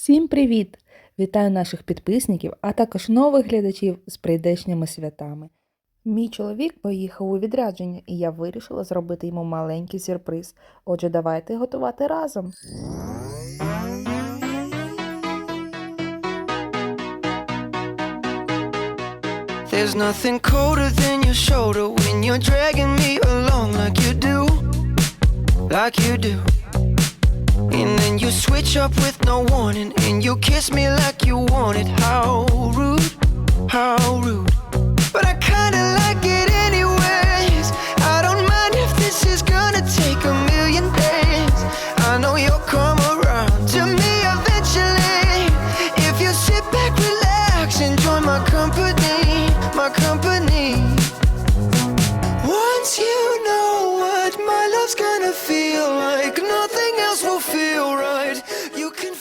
Всім привіт! Вітаю наших підписників, а також нових глядачів з прийдешніми святами. Мій чоловік поїхав у відрядження, і я вирішила зробити йому маленький сюрприз. Отже, давайте готувати разом. There's nothing colder than your shoulder when you're dragging me along like you do, like you do. Switch up with no warning and you kiss me like you want it. How rude, how rude. But I kinda like it anyways. I don't mind if this is gonna take a million days. I know you'll come around to me eventually. If you sit back, relax, enjoy my company, my company. Once you know what my love's gonna feel like, nothing.